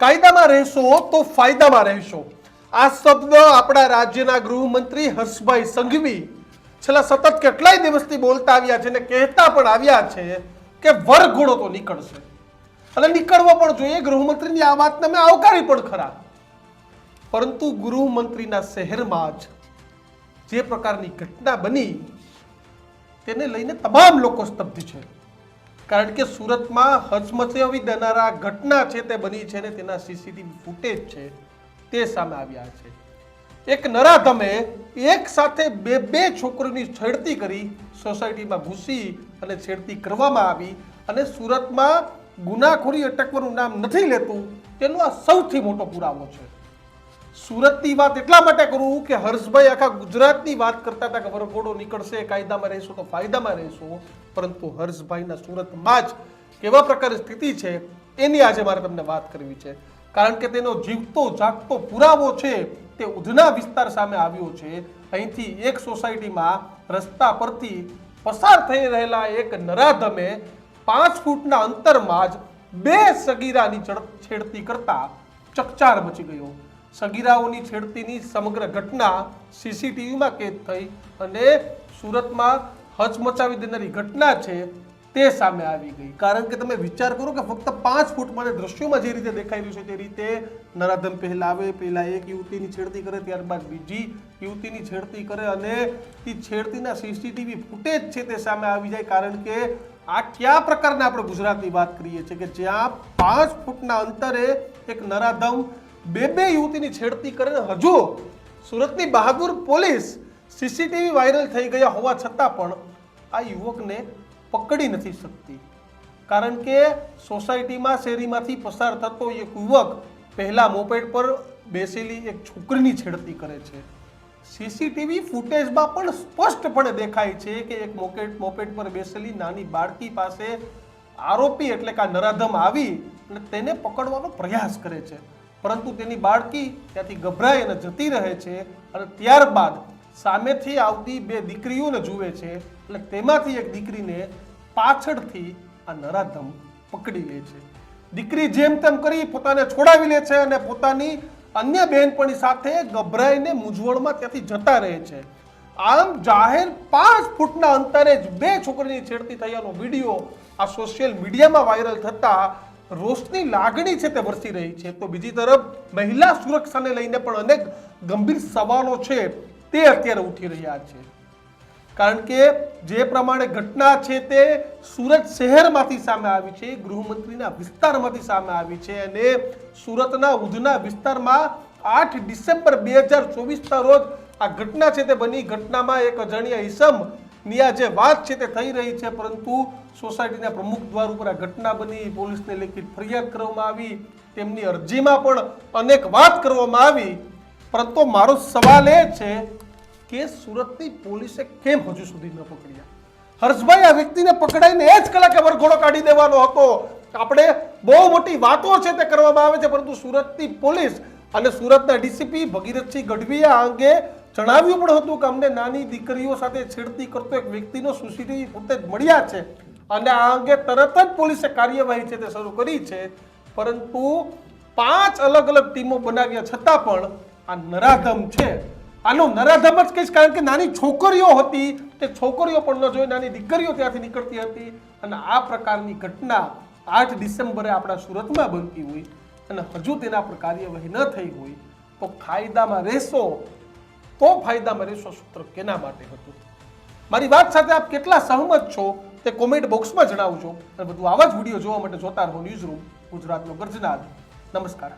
કાયદામાં રહેશો તો ફાયદામાં રહેશો. આ શબ્દ આપણા રાજ્યના ગૃહમંત્રી હર્ષભાઈ સંઘવી છેલ્લા સતત કેટલાય દિવસથી બોલતા આવ્યા છે અને કહેતા પણ આવ્યા છે કે વરઘોડો તો નીકળશે. અને નીકળવો પણ જોઈએ, ગૃહમંત્રીની આ વાતને મેં આવકારી પણ ખરા. પરંતુ ગૃહમંત્રીના શહેરમાં જ જે પ્રકારની ઘટના બની, તેને લઈને તમામ લોકો સ્તબ્ધ છે. કારણ કે સુરતમાં હચમચાવી દેનારા ઘટના છે તે બની છે ને તેના સીસીટીવી ફૂટેજ છે તે સામે આવ્યા છે. એક નરાધમે એક સાથે બે બે છોકરીઓની છેડતી કરી સોસાયટીમાં ઘૂસી અને છેડતી કરવામાં આવી અને સુરતમાં ગુનાખોરી અટકવાનું નામ નથી લેતું તેનો આ સૌથી મોટો પુરાવો છે. સુરતની વાત એટલા માટે કરું કે હર્ષભાઈ આખા ગુજરાતની વાત કરતા હતા કે વરઘોડો નીકળશે, કાયદામાં રહેશો તો ફાયદામાં રહેશો. પરંતુ હર્ષભાઈના સુરતમાં જ કેવા પ્રકારની સ્થિતિ છે એની આજે મારે તમને વાત કરવી છે. કારણ કે તેનો જીવતો, જાગતો પુરાવો છે તે ઉધના વિસ્તાર સામે આવ્યો છે. અહીંથી એક સોસાયટીમાં રસ્તા પરથી પસાર થઈ રહેલા એક નરાધમે પાંચ ફૂટના અંતરમાં જ બે સગીરાની છેડતી કરતા ચકચાર મચી ગયો. સગીરાઓની છેડતીની સમગ્ર ઘટના સીસીટીવીમાં કેદ થઈ અને સુરતમાં હચમચાવી દેનારી ઘટના છે તે સામે આવી ગઈ. કારણ કે તમે વિચાર કરો કે ફક્ત પાંચ ફૂટ મને દ્રશ્યોમાં જે રીતે દેખાઈ રહ્યું છે તે રીતે નરાધમ પહેલા આવે પહેલા એક યુવતીની છેડતી કરે, ત્યારબાદ બીજી યુવતીની છેડતી કરે અને તે છેડતીના સીસીટીવી ફૂટેજ છે તે સામે આવી જાય. કારણ કે આ કયા પ્રકારના આપણે ગુજરાતની વાત કરીએ છીએ કે જ્યાં પાંચ ફૂટના અંતરે એક નરાધમ બે બે યુવતીની છેડતી કરે ને હજુ સુરતની બહાદુર પોલીસ સીસીટીવી વાયરલ થઈ ગયા હોવા છતાં પણ આ યુવકને પકડી નથી શકતી. કારણ કે સોસાયટીમાં શેરીમાંથી પસાર થતો એક યુવક પહેલાં મોપેડ પર બેસેલી એક છોકરીની છેડતી કરે છે. સીસીટીવી ફૂટેજમાં પણ સ્પષ્ટપણે દેખાય છે કે એક મોકેટ મોપેડ પર બેસેલી નાની બાળકી પાસે આરોપી એટલે કે નરાધમ આવી અને તેને પકડવાનો પ્રયાસ કરે છે. પરંતુ તેની બાળકી ત્યાંથી ગભરાઈ અને જતી રહે છે અને ત્યારબાદ સામેથી આવતી બે દીકરીઓને જુએ છે એટલે તેમાંથી એક દીકરીને પાછળથી આ નરાધમ પકડી લે છે. દીકરી જેમ તેમ કરી પોતાને છોડાવી લે છે અને પોતાની અન્ય બહેનપણી સાથે ગભરાઈને મૂંઝવણમાં ત્યાંથી જતા રહે છે. આમ જાહેર પાંચ ફૂટના અંતરે જ બે છોકરીની છેડતી થયાનો વીડિયો આ સોશિયલ મીડિયામાં વાયરલ થતા રોષની લાગણી છે તે વરસી રહી છે. તો બીજી તરફ મહિલા સુરક્ષાને લઈને પણ અનેક ગંભીર સવાલો છે તે અત્યારે ઉઠી રહ્યા છે. કારણ કે જે પ્રમાણે ઘટના છે તે સુરત શહેરમાંથી સામે આવી છે, ગૃહમંત્રીના વિસ્તારમાંથી સામે આવી છે અને સુરતના ઉધના વિસ્તારમાં આઠ ડિસેમ્બર બે હજાર ચોવીસના રોજ આ ઘટના છે તે બની. ઘટનામાં એક અજાણ્યા ઈસમ ની આ જે વાત છે તે થઈ રહી છે, પરંતુ સોસાયટીના પ્રમુખ દ્વાર ઉપર આ ઘટના બની, પોલીસને લેખિત ફરિયાદ કરવામાં આવી, તેમની અરજીમાં પણ અનેક વાત કરવામાં આવી. પરંતુ મારો સવાલ એ છે કે સુરતની પોલીસે કેમ હજુ સુધી ન પકડ્યા? હર્ષભાઈ, આ વ્યક્તિને પકડાઈને એ જ કલાકે વરઘોડો કાઢી દેવાનો હતો. આપણે બહુ મોટી વાતો છે તે કરવામાં આવે છે, પરંતુ સુરતની પોલીસ અને સુરતના ડીસીપી ભગીરથસિંહ ગઢવીએ આ અંગે જણાવ્યું પણ હતું કે અમને નાની દીકરીઓ સાથે છેડતી કરતો એક વ્યક્તિનો સીસીટીવી ફૂટેજ મળ્યા છે. અને આ અંગે તરત જ પોલીસે કાર્યવાહી છે તે શરૂ કરી છે. પરંતુ પાંચ અલગ અલગ ટીમો બનાવ્યા છતાં પણ આ નરાધમ છે. આનો નરાધમ જ કહીશ કારણ કે નાની છોકરીઓ હતી. તે છોકરીઓ પણ ન જોઈ, નાની દીકરીઓ ત્યાંથી નીકળતી હતી. અને આ પ્રકારની ઘટના આઠ ડિસેમ્બરે આપણા સુરતમાં બનતી હોય. અને હજુ તેના પર કાર્યવાહી ન થઈ હોય તો કાયદામાં રહેશો. તો ફાયદામાં રહેશો સૂત્ર કેના માટે હતું? મારી વાત સાથે આપ કેટલા સહમત છો તે કોમેન્ટ બોક્સમાં જણાવજો અને બધું આવા જ વીડિયો જોવા માટે જોતા રહો ન્યૂઝ રૂમ ગુજરાતનો ગર્જનાર નમસ્કાર.